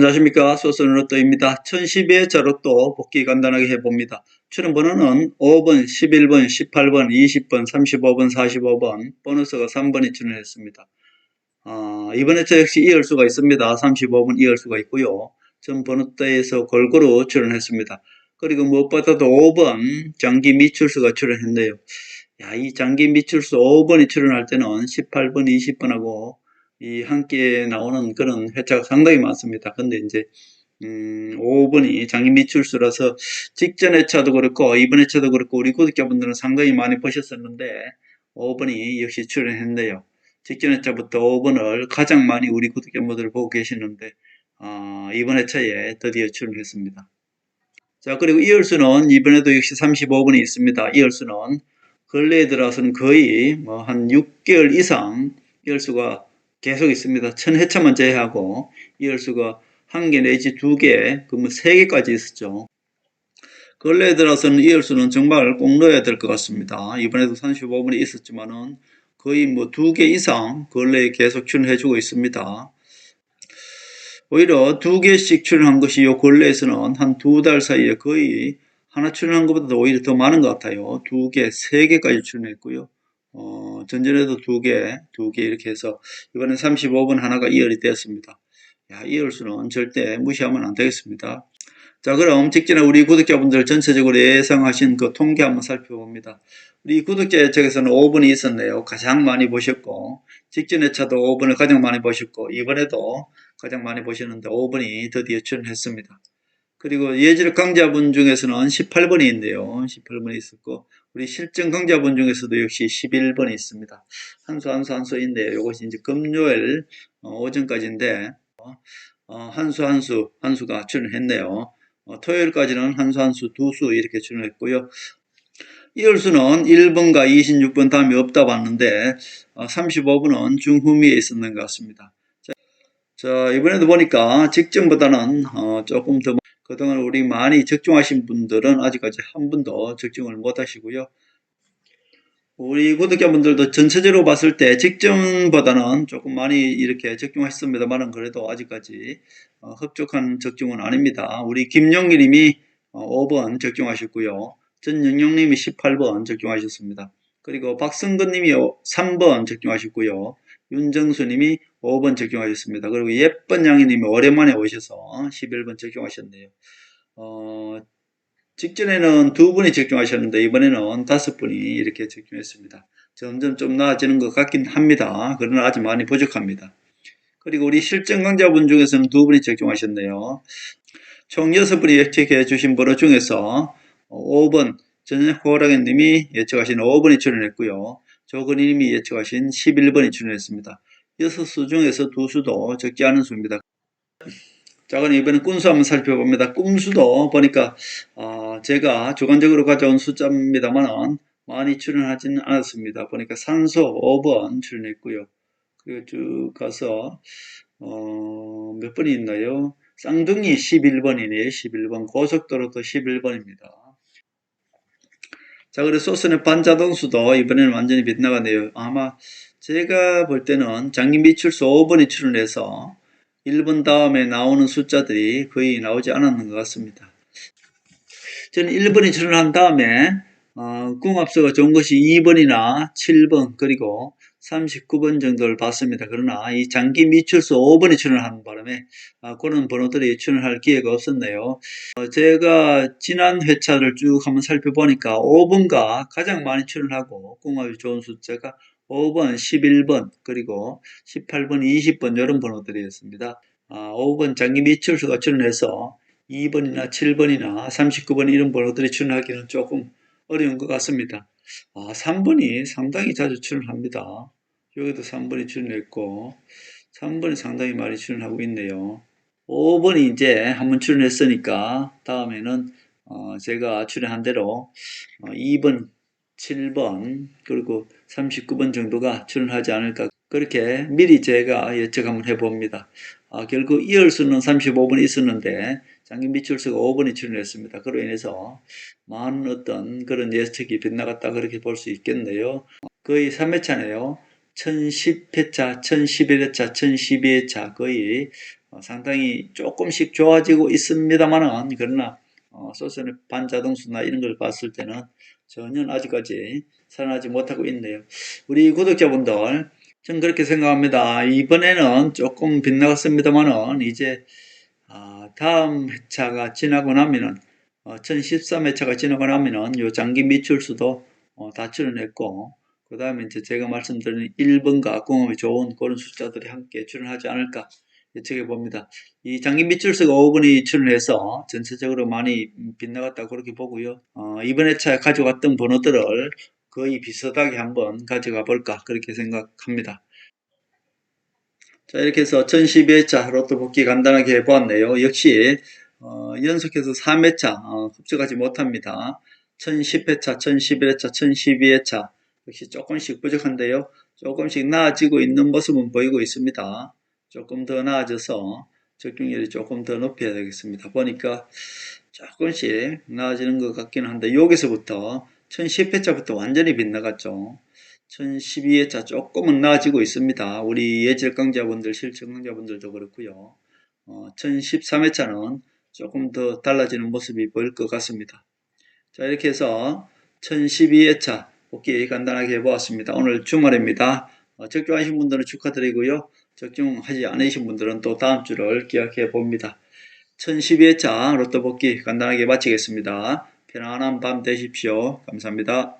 안녕하십니까 소스는 로또입니다. 1012회차로 또 복귀 간단하게 해봅니다. 출연 번호는 5번, 11번, 18번, 20번, 35번, 45번, 보너스가 3번이 출연했습니다. 아, 이번 회차 역시 이을 수가 있습니다. 35번 이을 수가 있고요. 전 번호대에서 골고루 출연했습니다. 그리고 무엇보다도 5번 장기 미출수가 출연했네요. 야, 이 장기 미출수 5번이 출연할 때는 18번, 20번하고 이 함께 나오는 그런 회차가 상당히 많습니다. 근데 이제 음, 5번이 장기 미출수라서 직전 회차도 그렇고 이번 회차도 그렇고 우리 구독자분들은 상당히 많이 보셨었는데 5번이 역시 출연했네요. 직전 회차부터 5번을 가장 많이 우리 구독자분들 보고 계시는데 아, 이번 회차에 드디어 출연했습니다. 자 그리고 이열수는 이번에도 역시 35번이 있습니다. 이열수는 근래에 들어서는 거의 뭐 한 6개월 이상 이열수가 계속 있습니다. 천 회차만 제외하고 이열수가 한 개 내지 두 개, 그러면 세 개까지 있었죠. 근래에 들어서는 이열수는 정말 꼭 넣어야 될 것 같습니다. 이번에도 35분이 있었지만은 거의 뭐 두 개 이상 근래에 계속 출연해주고 있습니다. 오히려 두 개씩 출연한 것이 요 근래에서는 한 두 달 사이에 거의 하나 출연한 것보다도 오히려 더 많은 것 같아요. 두 개, 세 개까지 출연했고요. 어, 전전에도 두 개, 두 개 이렇게 해서 이번엔 35번 하나가 이열이 되었습니다. 야, 이열수는 절대 무시하면 안 되겠습니다. 자, 그럼 직전에 우리 구독자분들 전체적으로 예상하신 그 통계 한번 살펴봅니다. 우리 구독자 예측에서는 5번이 있었네요. 가장 많이 보셨고, 직전에 차도 5번을 가장 많이 보셨고, 이번에도 가장 많이 보셨는데 5번이 드디어 출연했습니다. 그리고 예지력 강자분 중에서는 18번이 있네요. 18번이 있었고, 우리 실전 강자분 중에서도 역시 11번이 있습니다. 한수, 한수, 한수인데, 이것이 이제 금요일 어, 오전까지인데, 어, 한수, 한수, 한수가 출연했네요. 어, 토요일까지는 한수, 한수, 두 수 이렇게 출연했고요. 이열수는 1번과 26번 다음에 없다 봤는데, 어, 35번은 중후미에 있었는 것 같습니다. 자, 자, 이번에도 보니까 직전보다는 어, 조금 더 그동안 우리 많이 적중하신 분들은 아직까지 한 번도 적중을 못 하시고요. 우리 구독자분들도 전체적으로 봤을 때 직전보다는 조금 많이 이렇게 적중하셨습니다만은 그래도 아직까지 어, 흡족한 적중은 아닙니다. 우리 김용기 님이 어, 5번 적중하셨고요. 전영영 님이 18번 적중하셨습니다. 그리고 박성근 님이 3번 적중하셨고요. 윤정수 님이 5번 적용하셨습니다. 그리고 예쁜 양이 님이 오랜만에 오셔서 11번 적용하셨네요. 어, 직전에는 두 분이 적용하셨는데 이번에는 다섯 분이 이렇게 적용했습니다. 점점 좀 나아지는 것 같긴 합니다. 그러나 아직 많이 부족합니다. 그리고 우리 실전 강자분 중에서는 두 분이 적용하셨네요. 총 여섯 분이 예측해 주신 번호 중에서 5번 전현 호랑이 님이 예측하신 5번이 출연했고요. 조건희 님이 예측하신 11번이 출연했습니다. 여섯 수 중에서 두 수도 적지 않은 수입니다. 자, 그럼 이번엔 꾼수 한번 살펴봅니다. 꼼수도 보니까 어, 제가 주관적으로 가져온 숫자입니다만 많이 출연하지는 않았습니다. 보니까 산소 5번 출연했고요. 그리고 쭉 가서 어, 몇 번이 있나요? 쌍둥이 11번이네요. 11번. 고속도로도 11번입니다. 자, 그리고 소스의 반자동수도 이번에는 완전히 빗나가네요. 아마 제가 볼 때는 장기 미출수 5번이 출연해서 1번 다음에 나오는 숫자들이 거의 나오지 않았는 것 같습니다. 저는 1번이 출연한 다음에 어, 궁합수가 좋은 것이 2번이나 7번 그리고 39번 정도를 봤습니다. 그러나 이 장기 미출수 5번이 출연하는 바람에 아, 그런 번호들이 출연할 기회가 없었네요. 어, 제가 지난 회차를 쭉 한번 살펴보니까 5번가 가장 많이 출연하고 궁합이 좋은 숫자가 5번, 11번, 그리고 18번, 20번 이런 번호들이었습니다. 아, 5번 장기 미출수가 출연해서 2번이나 7번이나 39번 이런 번호들이 출연하기는 조금 어려운 것 같습니다. 아, 3번이 상당히 자주 출연합니다. 여기도 3번이 출연했고 3번이 상당히 많이 출연하고 있네요. 5번이 이제 한번 출연했으니까 다음에는 어, 제가 출연한 대로 어, 2번, 7번 그리고 39번 정도가 출연하지 않을까 그렇게 미리 제가 예측 한번 해봅니다. 아, 결국 이열수는 35번 있었는데 장기 미출수가 5번이 출연했습니다. 그로 인해서 많은 어떤 그런 예측이 빗나갔다 그렇게 볼 수 있겠네요. 거의 3회차네요. 1010회차, 1011회차, 1012회차 거의 어, 상당히 조금씩 좋아지고 있습니다만은 그러나 어, 소선의 반자동수나 이런 걸 봤을 때는 전혀 아직까지 살아나지 못하고 있네요. 우리 구독자분들 저는 그렇게 생각합니다. 이번에는 조금 빗나갔습니다만은 이제 아, 다음 회차가 지나고 나면은 어, 1013회차가 지나고 나면은 요 장기 미출수도 어, 다 출연했고 그 다음에 이제 제가 말씀드린 1번과 궁합이 좋은 그런 숫자들이 함께 출연하지 않을까 예측해 봅니다. 이 장기 미출수가 5번이 출연해서 전체적으로 많이 빗나갔다 그렇게 보고요. 어, 이번 회차에 가져갔던 번호들을 거의 비슷하게 한번 가져가 볼까 그렇게 생각합니다. 자 이렇게 해서 1012회차 로또 복귀 간단하게 해보았네요. 역시 어, 연속해서 3회차 어, 흡수하지 못합니다. 1010회차, 1011회차, 1012회차 역시 조금씩 부족한데요. 조금씩 나아지고 있는 모습은 보이고 있습니다. 조금 더 나아져서 적중률이 조금 더 높여야 되겠습니다. 보니까 조금씩 나아지는 것 같기는 한데 여기서부터 1010회차부터 완전히 빗나갔죠. 1012회차 조금은 나아지고 있습니다. 우리 예질 강자분들, 실전 강자분들도 그렇고요. 어, 1013회차는 조금 더 달라지는 모습이 보일 것 같습니다. 자, 이렇게 해서 1012회차 복귀 간단하게 해보았습니다. 오늘 주말입니다. 어, 적중하신 분들은 축하드리고요. 적중하지 않으신 분들은 또 다음 주를 기약해 봅니다. 1012회차 로또 복귀 간단하게 마치겠습니다. 편안한 밤 되십시오. 감사합니다.